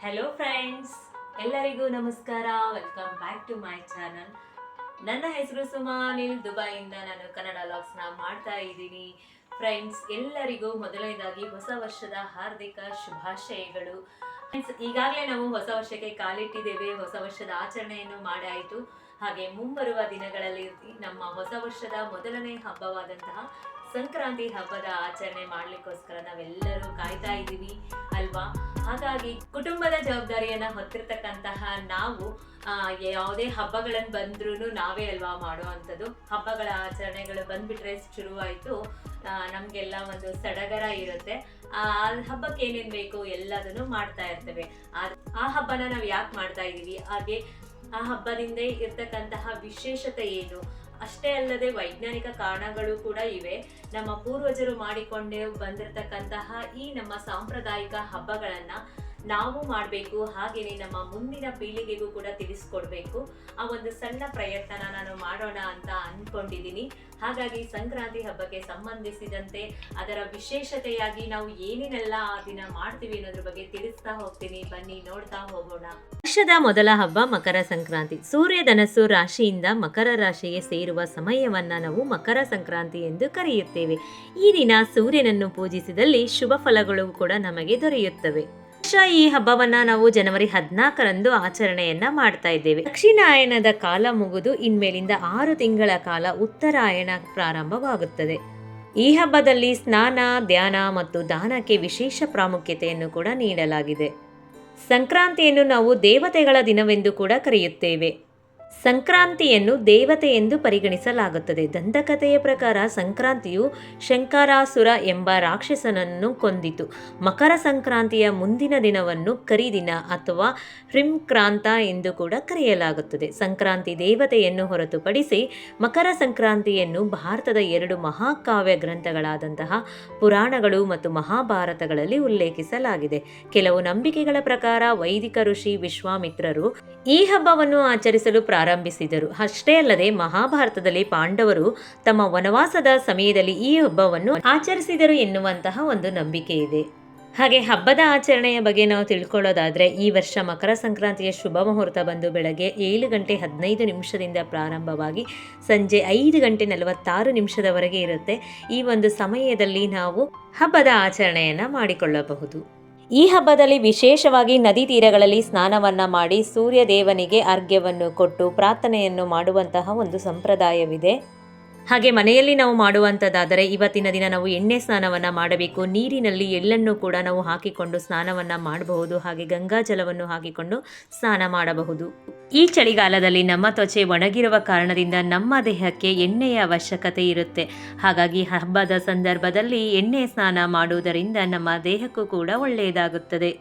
Hello friends ಎಲ್ಲರಿಗೂ ನಮಸ್ಕಾರ. Welcome back to my channel ನನ್ನ ಹೆಸರು ಸುಮಾನಿಲ್ ದುಬೈ ದುಬೈಯಿಂದ ನಾನು ಕನ್ನಡ ಲಾಗ್ಸ್ನ ಮಾಡ್ತಾ ಇದ್ದೀನಿ. ಫ್ರೆಂಡ್ಸ್ ಎಲ್ಲರಿಗೂ ಮೊದಲನೇದಾಗಿ ಹೊಸ ವರ್ಷದ ಹಾರ್ದಿಕ ಶುಭಾಶಯಗಳು. ಫ್ರೆಂಡ್ಸ್ ಈಗಾಗಲೇ ನಾವು ಹೊಸ ವರ್ಷಕ್ಕೆ ಕಾಲಿಟ್ಟಿದ್ದೇವೆ. ಹೊಸ ವರ್ಷದ ಆಚರಣೆಯನ್ನು ಮಾಡಾಯಿತು. ಹಾಗೆ ಮುಂಬರುವ ದಿನಗಳಲ್ಲಿ ನಮ್ಮ ಹೊಸ ವರ್ಷದ ಮೊದಲನೇ ಹಬ್ಬವಾದಂತಹ ಸಂಕ್ರಾಂತಿ ಹಬ್ಬದ ಆಚರಣೆ ಮಾಡ್ಲಿಕ್ಕೋಸ್ಕರ ನಾವೆಲ್ಲರೂ ಕಾಯ್ತಾ ಇದ್ದೀವಿ, ಅಲ್ವಾ? ಹಾಗಾಗಿ ಕುಟುಂಬದ ಜವಾಬ್ದಾರಿಯನ್ನ ಹೊತ್ತಿರ್ತಕ್ಕಂತಹ ನಾವು ಯಾವುದೇ ಹಬ್ಬಗಳನ್ನು ಬಂದ್ರೂ ನಾವೇ ಅಲ್ವಾ ಮಾಡುವಂಥದ್ದು. ಹಬ್ಬಗಳ ಆಚರಣೆಗಳು ಬಂದ್ಬಿಟ್ರೆ ಶುರುವಾಯಿತು. ನಮಗೆಲ್ಲ ಒಂದು ಸಡಗರ ಇರುತ್ತೆ. ಆ ಹಬ್ಬಕ್ಕೆ ಏನೇನು ಬೇಕು ಎಲ್ಲದನ್ನು ಮಾಡ್ತಾ ಇರ್ತೇವೆ. ಆ ಹಬ್ಬನ ನಾವು ಯಾಕೆ ಮಾಡ್ತಾ ಇದ್ದೀವಿ? ಹಾಗೆ ಆ ಹಬ್ಬದಿಂದ ಇರ್ತಕ್ಕಂತಹ ವಿಶೇಷತೆ ಏನು? ಅಷ್ಟೇ ಅಲ್ಲದೆ ವೈಜ್ಞಾನಿಕ ಕಾರಣಗಳು ಕೂಡ ಇವೆ. ನಮ್ಮ ಪೂರ್ವಜರು ಮಾಡಿಕೊಂಡೇ ಬಂದಿರತಕ್ಕಂತಹ ಈ ನಮ್ಮ ಸಾಂಪ್ರದಾಯಿಕ ಹಬ್ಬಗಳನ್ನ ನಾವು ಮಾಡಬೇಕು ಹಾಗೆಯೇ ನಮ್ಮ ಮುಂದಿನ ಪೀಳಿಗೆಗೂ ಕೂಡ ತಿಳಿಸ್ಕೊಡ್ಬೇಕು. ಆ ಒಂದು ಸಣ್ಣ ಪ್ರಯತ್ನನ ನಾನು ಮಾಡೋಣ ಅಂತ ಅಂದ್ಕೊಂಡಿದ್ದೀನಿ ಹಾಗಾಗಿ ಸಂಕ್ರಾಂತಿ ಹಬ್ಬಕ್ಕೆ ಸಂಬಂಧಿಸಿದಂತೆ ಅದರ ವಿಶೇಷತೆಯಾಗಿ ನಾವು ಏನೇನೆಲ್ಲ ಆ ದಿನ ಮಾಡ್ತೀವಿ ಅನ್ನೋದ್ರ ಬಗ್ಗೆ ತಿಳಿಸ್ತಾ ಹೋಗ್ತೀನಿ. ಬನ್ನಿ, ನೋಡ್ತಾ ಹೋಗೋಣ. ವರ್ಷದ ಮೊದಲ ಹಬ್ಬ ಮಕರ ಸಂಕ್ರಾಂತಿ. ಸೂರ್ಯ ಧನಸ್ಸು ರಾಶಿಯಿಂದ ಮಕರ ರಾಶಿಗೆ ಸೇರುವ ಸಮಯವನ್ನ ನಾವು ಮಕರ ಸಂಕ್ರಾಂತಿ ಎಂದು ಕರೆಯುತ್ತೇವೆ. ಈ ದಿನ ಸೂರ್ಯನನ್ನು ಪೂಜಿಸಿದಲ್ಲಿ ಶುಭ ಫಲಗಳು ಕೂಡ ನಮಗೆ ದೊರೆಯುತ್ತವೆ. ಈ ಹಬ್ಬವನ್ನ ನಾವು ಜನವರಿ ಹದಿನಾಲ್ಕರಂದು ಆಚರಣೆಯನ್ನ ಮಾಡ್ತಾ ಇದ್ದೇವೆ. ದಕ್ಷಿಣಾಯಣದ ಕಾಲ ಮುಗಿದು ಇನ್ಮೇಲಿಂದ ಆರು ತಿಂಗಳ ಕಾಲ ಉತ್ತರಾಯಣ ಪ್ರಾರಂಭವಾಗುತ್ತದೆ. ಈ ಹಬ್ಬದಲ್ಲಿ ಸ್ನಾನ, ಧ್ಯಾನ ಮತ್ತು ದಾನಕ್ಕೆ ವಿಶೇಷ ಪ್ರಾಮುಖ್ಯತೆಯನ್ನು ಕೂಡ ನೀಡಲಾಗಿದೆ. ಸಂಕ್ರಾಂತಿಯನ್ನು ನಾವು ದೇವತೆಗಳ ದಿನವೆಂದು ಕೂಡ ಕರೆಯುತ್ತೇವೆ. ಸಂಕ್ರಾಂತಿಯನ್ನು ದೇವತೆ ಎಂದು ಪರಿಗಣಿಸಲಾಗುತ್ತದೆ. ದಂತಕಥೆಯ ಪ್ರಕಾರ ಸಂಕ್ರಾಂತಿಯು ಶಂಕರಾಸುರ ಎಂಬ ರಾಕ್ಷಸನನ್ನು ಕೊಂದಿತು. ಮಕರ ಸಂಕ್ರಾಂತಿಯ ಮುಂದಿನ ದಿನವನ್ನು ಕರಿದಿನ ಅಥವಾ ಹ್ರಿಮ್ಕ್ರಾಂತ ಎಂದು ಕೂಡ ಕರೆಯಲಾಗುತ್ತದೆ. ಸಂಕ್ರಾಂತಿ ದೇವತೆಯನ್ನು ಹೊರತುಪಡಿಸಿ ಮಕರ ಸಂಕ್ರಾಂತಿಯನ್ನು ಭಾರತದ ಎರಡು ಮಹಾಕಾವ್ಯ ಗ್ರಂಥಗಳಾದಂತಹ ಪುರಾಣಗಳು ಮತ್ತು ಮಹಾಭಾರತಗಳಲ್ಲಿ ಉಲ್ಲೇಖಿಸಲಾಗಿದೆ. ಕೆಲವು ನಂಬಿಕೆಗಳ ಪ್ರಕಾರ ವೈದಿಕ ಋಷಿ ವಿಶ್ವಾಮಿತ್ರರು ಈ ಹಬ್ಬವನ್ನು ಆಚರಿಸಲು ಪ್ರಾರಂಭಿಸಿದರು. ಅಷ್ಟೇ ಅಲ್ಲದೆ ಮಹಾಭಾರತದಲ್ಲಿ ಪಾಂಡವರು ತಮ್ಮ ವನವಾಸದ ಸಮಯದಲ್ಲಿ ಈ ಹಬ್ಬವನ್ನು ಆಚರಿಸಿದರು ಎನ್ನುವಂತಹ ಒಂದು ನಂಬಿಕೆ ಇದೆ. ಹಾಗೆ ಹಬ್ಬದ ಆಚರಣೆಯ ಬಗ್ಗೆ ನಾವು ತಿಳ್ಕೊಳ್ಳೋದಾದ್ರೆ ಈ ವರ್ಷ ಮಕರ ಸಂಕ್ರಾಂತಿಯ ಶುಭ ಮುಹೂರ್ತ ಬಂದು ಬೆಳಗ್ಗೆ ಏಳು ಗಂಟೆ ಹದಿನೈದು ನಿಮಿಷದಿಂದ ಪ್ರಾರಂಭವಾಗಿ ಸಂಜೆ ಐದು ಗಂಟೆ ನಲವತ್ತಾರು ನಿಮಿಷದವರೆಗೆ ಇರುತ್ತೆ. ಈ ಒಂದು ಸಮಯದಲ್ಲಿ ನಾವು ಹಬ್ಬದ ಆಚರಣೆಯನ್ನು ಮಾಡಿಕೊಳ್ಳಬಹುದು. ಈ ಹಬ್ಬದಲ್ಲಿ ವಿಶೇಷವಾಗಿ ನದಿ ತೀರಗಳಲ್ಲಿ ಸ್ನಾನವನ್ನ ಮಾಡಿ ಸೂರ್ಯ ದೇವನಿಗೆ ಅರ್ಘ್ಯವನ್ನು ಕೊಟ್ಟು ಪ್ರಾರ್ಥನೆಯನ್ನು ಮಾಡುವಂತಹ ಒಂದು ಸಂಪ್ರದಾಯವಿದೆ. ಹಾಗೆ ಮನೆಯಲ್ಲಿ ನಾವು ಮಾಡುವಂಥದ್ದಾದರೆ ಇವತ್ತಿನ ದಿನ ನಾವು ಎಣ್ಣೆ ಸ್ನಾನವನ್ನು ಮಾಡಬೇಕು. ನೀರಿನಲ್ಲಿ ಎಳ್ಳನ್ನು ಕೂಡ ನಾವು ಹಾಕಿಕೊಂಡು ಸ್ನಾನವನ್ನು ಮಾಡಬಹುದು. ಹಾಗೆ ಗಂಗಾ ಜಲವನ್ನು ಹಾಕಿಕೊಂಡು ಸ್ನಾನ ಮಾಡಬಹುದು. ಈ ಚಳಿಗಾಲದಲ್ಲಿ ನಮ್ಮ ತ್ವಚೆ ಒಣಗಿರುವ ಕಾರಣದಿಂದ ನಮ್ಮ ದೇಹಕ್ಕೆ ಎಣ್ಣೆಯ ಅವಶ್ಯಕತೆ ಇರುತ್ತೆ. ಹಾಗಾಗಿ ಹಬ್ಬದ ಸಂದರ್ಭದಲ್ಲಿ ಎಣ್ಣೆ ಸ್ನಾನ ಮಾಡುವುದರಿಂದ ನಮ್ಮ ದೇಹಕ್ಕೂ ಕೂಡ ಒಳ್ಳೆಯದಾಗುತ್ತದೆ.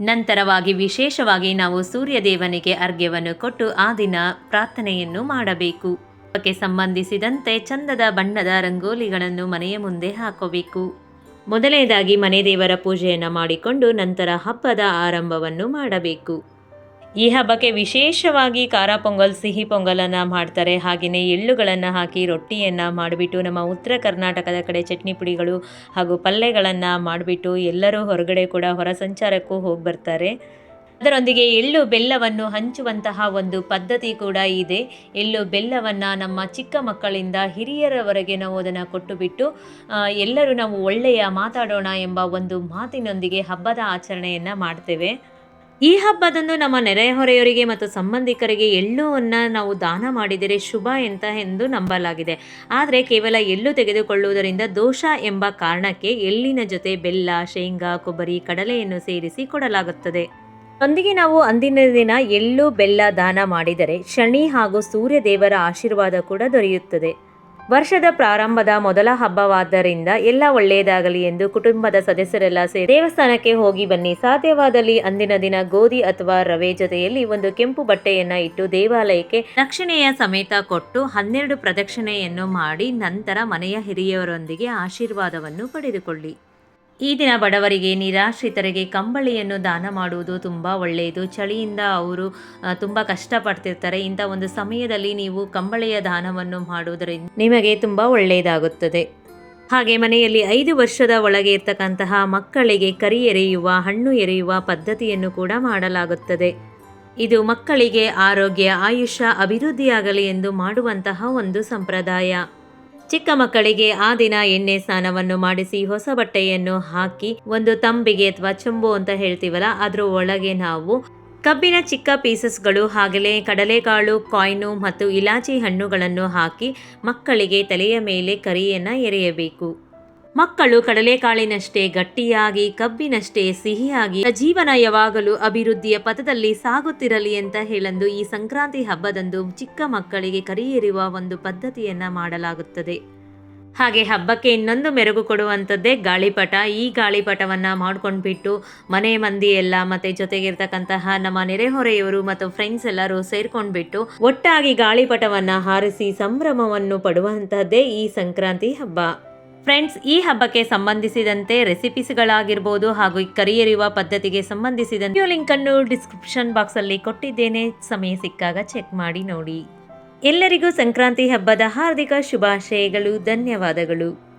ನಂತರವಾಗಿ ವಿಶೇಷವಾಗಿ ನಾವು ಸೂರ್ಯದೇವನಿಗೆ ಅರ್ಘ್ಯವನ್ನು ಕೊಟ್ಟು ಆ ದಿನ ಪ್ರಾರ್ಥನೆಯನ್ನು ಮಾಡಬೇಕು. ಹಬ್ಬಕ್ಕೆ ಸಂಬಂಧಿಸಿದಂತೆ ಚಂದದ ಬಣ್ಣದ ರಂಗೋಲಿಗಳನ್ನು ಮನೆಯ ಮುಂದೆ ಹಾಕಬೇಕು. ಮೊದಲನೇದಾಗಿ ಮನೆ ದೇವರ ಪೂಜೆಯನ್ನು ಮಾಡಿಕೊಂಡು ನಂತರ ಹಬ್ಬದ ಆರಂಭವನ್ನು ಮಾಡಬೇಕು. ಈ ಹಬ್ಬಕ್ಕೆ ವಿಶೇಷವಾಗಿ ಖಾರ ಪೊಂಗಲ್, ಸಿಹಿ ಪೊಂಗಲನ್ನು ಮಾಡ್ತಾರೆ. ಹಾಗೆಯೇ ಎಳ್ಳುಗಳನ್ನು ಹಾಕಿ ರೊಟ್ಟಿಯನ್ನು ಮಾಡಿಬಿಟ್ಟು ನಮ್ಮ ಉತ್ತರ ಕರ್ನಾಟಕದ ಕಡೆ ಚಟ್ನಿ ಪುಡಿಗಳು ಹಾಗೂ ಪಲ್ಯಗಳನ್ನು ಮಾಡಿಬಿಟ್ಟು ಎಲ್ಲರೂ ಹೊರಗಡೆ ಕೂಡ ಹೊರ ಸಂಚಾರಕ್ಕೂ ಹೋಗಿ ಬರ್ತಾರೆ ಅದರೊಂದಿಗೆ ಎಳ್ಳು ಬೆಲ್ಲವನ್ನು ಹಂಚುವಂತಹ ಒಂದು ಪದ್ಧತಿ ಕೂಡ ಇದೆ. ಎಳ್ಳು ಬೆಲ್ಲವನ್ನು ನಮ್ಮ ಚಿಕ್ಕ ಮಕ್ಕಳಿಂದ ಹಿರಿಯರವರೆಗೆ ನಾವು ಅದನ್ನು ಕೊಟ್ಟು ಬಿಟ್ಟು ಎಲ್ಲರೂ ನಾವು ಒಳ್ಳೆಯ ಮಾತಾಡೋಣ ಎಂಬ ಒಂದು ಮಾತಿನೊಂದಿಗೆ ಹಬ್ಬದ ಆಚರಣೆಯನ್ನು ಮಾಡ್ತೇವೆ. ಈ ಹಬ್ಬದಂದು ನಮ್ಮ ನೆರೆಹೊರೆಯವರಿಗೆ ಮತ್ತು ಸಂಬಂಧಿಕರಿಗೆ ಎಳ್ಳುವನ್ನು ನಾವು ದಾನ ಮಾಡಿದರೆ ಶುಭ ಎಂತ ಎಂದು ನಂಬಲಾಗಿದೆ. ಆದರೆ ಕೇವಲ ಎಳ್ಳು ತೆಗೆದುಕೊಳ್ಳುವುದರಿಂದ ದೋಷ ಎಂಬ ಕಾರಣಕ್ಕೆ ಎಳ್ಳಿನ ಜೊತೆ ಬೆಲ್ಲ, ಶೇಂಗಾ, ಕೊಬ್ಬರಿ, ಕಡಲೆಯನ್ನು ಸೇರಿಸಿ ಕೊಡಲಾಗುತ್ತದೆ. ಒಂದಿಗೆ ನಾವು ಅಂದಿನ ದಿನ ಎಳ್ಳು, ಬೆಲ್ಲ ದಾನ ಮಾಡಿದರೆ ಶನಿ ಹಾಗೂ ಸೂರ್ಯ ದೇವರ ಆಶೀರ್ವಾದ ಕೂಡ ದೊರೆಯುತ್ತದೆ. ವರ್ಷದ ಪ್ರಾರಂಭದ ಮೊದಲ ಹಬ್ಬವಾದ್ದರಿಂದ ಎಲ್ಲ ಒಳ್ಳೆಯದಾಗಲಿ ಎಂದು ಕುಟುಂಬದ ಸದಸ್ಯರೆಲ್ಲ ಸೇರಿ ದೇವಸ್ಥಾನಕ್ಕೆ ಹೋಗಿ ಬನ್ನಿ. ಸಾಧ್ಯವಾದಲ್ಲಿ ಅಂದಿನ ದಿನ ಗೋಧಿ ಅಥವಾ ರವೆ ಜೊತೆಯಲ್ಲಿ ಒಂದು ಕೆಂಪು ಬಟ್ಟೆಯನ್ನ ಇಟ್ಟು ದೇವಾಲಯಕ್ಕೆ ರಕ್ಷಣೆಯ ಸಮೇತ ಕೊಟ್ಟು ಹನ್ನೆರಡು ಪ್ರದಕ್ಷಿಣೆಯನ್ನು ಮಾಡಿ ನಂತರ ಮನೆಯ ಹಿರಿಯವರೊಂದಿಗೆ ಆಶೀರ್ವಾದವನ್ನು ಪಡೆದುಕೊಳ್ಳಿ. ಈ ದಿನ ಬಡವರಿಗೆ, ನಿರಾಶ್ರಿತರಿಗೆ ಕಂಬಳಿಯನ್ನು ದಾನ ಮಾಡುವುದು ತುಂಬ ಒಳ್ಳೆಯದು. ಚಳಿಯಿಂದ ಅವರು ತುಂಬ ಕಷ್ಟಪಡ್ತಿರ್ತಾರೆ. ಇಂಥ ಒಂದು ಸಮಯದಲ್ಲಿ ನೀವು ಕಂಬಳಿಯ ದಾನವನ್ನು ಮಾಡುವುದರಿಂದ ನಿಮಗೆ ತುಂಬ ಒಳ್ಳೆಯದಾಗುತ್ತದೆ. ಹಾಗೆ ಮನೆಯಲ್ಲಿ ಐದು ವರ್ಷದ ಒಳಗೆ ಇರ್ತಕ್ಕಂತಹ ಮಕ್ಕಳಿಗೆ ಕರಿ ಎರೆಯುವ, ಹಣ್ಣು ಎರೆಯುವ ಪದ್ಧತಿಯನ್ನು ಕೂಡ ಮಾಡಲಾಗುತ್ತದೆ. ಇದು ಮಕ್ಕಳಿಗೆ ಆರೋಗ್ಯ, ಆಯುಷ್ಯ, ಅಭಿವೃದ್ಧಿಯಾಗಲಿ ಎಂದು ಮಾಡುವಂತಹ ಒಂದು ಸಂಪ್ರದಾಯ. ಚಿಕ್ಕ ಮಕ್ಕಳಿಗೆ ಆ ದಿನ ಎಣ್ಣೆ ಸ್ನಾನವನ್ನು ಮಾಡಿಸಿ ಹೊಸ ಬಟ್ಟೆಯನ್ನು ಹಾಕಿ ಒಂದು ತಂಬಿಗೆ ಅಥವಾ ಚುಂಬು ಅಂತ ಹೇಳ್ತೀವಲ್ಲ, ಅದ್ರ ಒಳಗೆ ನಾವು ಕಬ್ಬಿನ ಚಿಕ್ಕ ಪೀಸಸ್ಗಳು ಹಾಗೆಯೇ ಕಡಲೆಕಾಳು, ಕಾಯ್ನು ಮತ್ತು ಇಲಾಚಿ ಹಣ್ಣುಗಳನ್ನು ಹಾಕಿ ಮಕ್ಕಳಿಗೆ ತಲೆಯ ಮೇಲೆ ಕರಿಯನ್ನು ಎರೆಯಬೇಕು. ಮಕ್ಕಳು ಕಡಲೆಕಾಳಿನಷ್ಟೇ ಗಟ್ಟಿಯಾಗಿ, ಕಬ್ಬಿನಷ್ಟೇ ಸಿಹಿಯಾಗಿ, ಜೀವನ ಯಾವಾಗಲೂ ಅಭಿವೃದ್ಧಿಯ ಪಥದಲ್ಲಿ ಸಾಗುತ್ತಿರಲಿ ಅಂತ ಹೇಳಂದು ಈ ಸಂಕ್ರಾಂತಿ ಹಬ್ಬದಂದು ಚಿಕ್ಕ ಮಕ್ಕಳಿಗೆ ಕರೆಯಿರುವ ಒಂದು ಪದ್ಧತಿಯನ್ನ ಮಾಡಲಾಗುತ್ತದೆ. ಹಾಗೆ ಹಬ್ಬಕ್ಕೆ ಇನ್ನೊಂದು ಮೆರುಗು ಕೊಡುವಂಥದ್ದೇ ಗಾಳಿಪಟ. ಈ ಗಾಳಿಪಟವನ್ನು ಮಾಡ್ಕೊಂಡ್ಬಿಟ್ಟು ಮನೆ ಮಂದಿ ಎಲ್ಲ ಮತ್ತು ಜೊತೆಗಿರ್ತಕ್ಕಂತಹ ನಮ್ಮ ನೆರೆಹೊರೆಯವರು ಮತ್ತು ಫ್ರೆಂಡ್ಸ್ ಎಲ್ಲರೂ ಸೇರ್ಕೊಂಡ್ಬಿಟ್ಟು ಒಟ್ಟಾಗಿ ಗಾಳಿಪಟವನ್ನು ಹಾರಿಸಿ ಸಂಭ್ರಮವನ್ನು ಪಡುವಂಥದ್ದೇ ಈ ಸಂಕ್ರಾಂತಿ ಹಬ್ಬ. ಫ್ರೆಂಡ್ಸ್, ಈ ಹಬ್ಬಕ್ಕೆ ಸಂಬಂಧಿಸಿದಂತೆ ರೆಸಿಪೀಸ್ಗಳಾಗಿರ್ಬೋದು ಹಾಗೂ ಕರಿಯರಿಯುವ ಪದ್ಧತಿಗೆ ಸಂಬಂಧಿಸಿದಂತೆ ಲಿಂಕ್ ಅನ್ನು ಡಿಸ್ಕ್ರಿಪ್ಷನ್ ಬಾಕ್ಸ್ ಅಲ್ಲಿ ಕೊಟ್ಟಿದ್ದೇನೆ. ಸಮಯ ಸಿಕ್ಕಾಗ ಚೆಕ್ ಮಾಡಿ ನೋಡಿ. ಎಲ್ಲರಿಗೂ ಸಂಕ್ರಾಂತಿ ಹಬ್ಬದ ಹಾರ್ದಿಕ ಶುಭಾಶಯಗಳು, ಧನ್ಯವಾದಗಳು.